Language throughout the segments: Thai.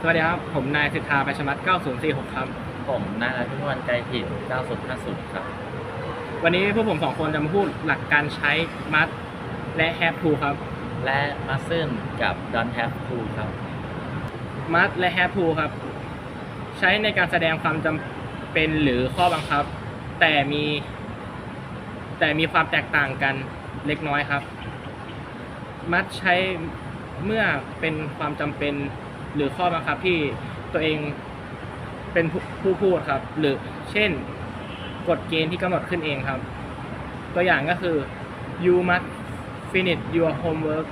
สวัสดีครับ ผมนายสิทธาประชมัต9046 ครับ ผมนายพิมวันไกรถิ่น9050 ครับ วันนี้พวกผมสองคนจะมาพูดหลักการใช้มัดและ have to ครับ และมาซึนกับ Don't Have To ครับมัดและ have to ครับ ใช้ในการแสดงความจำเป็นหรือข้อบังคับ แต่มี แต่มีความแตกต่างกันเล็กน้อยครับ มัดใช้เมื่อเป็นความจำเป็น หรือข้อบังคับที่ตัวเองเป็นผู้พูดครับ หรือเช่นกฎเกณฑ์ที่กำหนดขึ้นเองครับ ตัวอย่างก็คือ you must finish your homework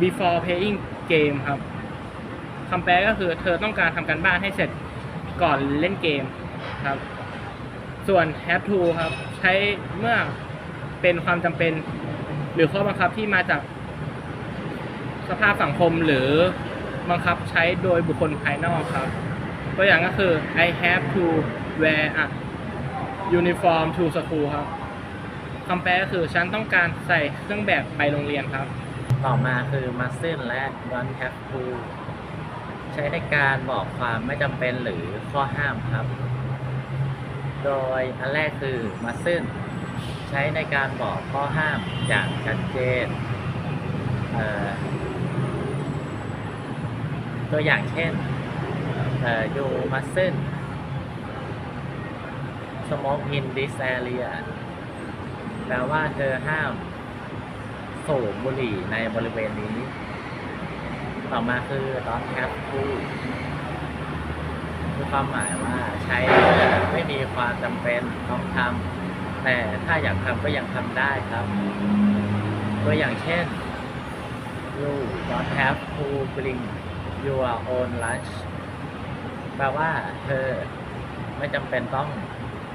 before playing game ครับคำแปลก็คือเธอต้องการทำการบ้านให้เสร็จก่อนเล่นเกมครับ ส่วน have to ครับใช้เมื่อเป็นความจำเป็น หรือข้อบังคับที่มาจากสภาพสังคมหรือ บังคับใช้โดยบุคคลภายนอกครับ ตัวอย่างก็คือ I have to wear a uniform to school ครับคำแปลก็คือฉันต้องการใส่เครื่องแบบไปโรงเรียนครับ ต่อมาคือมาซึนและ Don't Have To ใช้ในการบอกความไม่จำเป็นหรือข้อห้ามครับ โดยอันแรกคือมาซึนใช้ในการบอกข้อห้ามอย่างชัดเจน ตัวอย่างเช่นเอ่อ you mustn't smoke in this area แปลว่าเธอห้ามสูบบุหรี่ในบริเวณนี้ ต่อมาคือ don't have to คือความหมายว่าใช้ไม่มีความจำเป็นต้องทำแต่ถ้าอยากทำก็ยังทำได้ครับ ตัวอย่างเช่น you don't have to bring your own lunch แปลว่าเธอไม่จำเป็นต้อง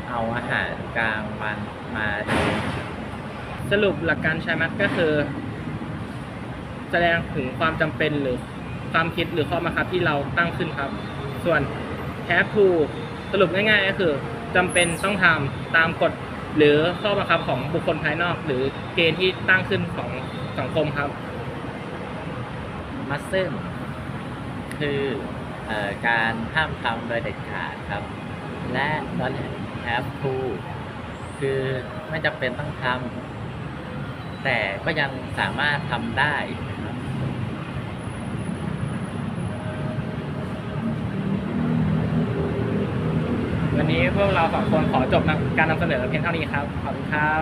เอาอาหารกลางวันมาเองสรุปหลักการใช้มัดก็คือ แสดงถึงความจำเป็นหรือความคิดหรือข้อบังคับที่เราตั้งขึ้นครับ ส่วน have to สรุปง่ายๆก็คือจำเป็นต้องทำตามกฎหรือข้อบังคับของบุคคลภายนอก หรือเกณฑ์ที่ตั้งขึ้นของสังคมครับมัสซึน คืออการห้ามทำโดยเด็ดขาดครับ และ don't have to คือไม่จำเป็นต้องทำแต่ก็ยังสามารถทำได้วันนี้พวกเราสองคนขอจบการนำเสนอเพียงเท่านี้ครับ ขอบคุณครับ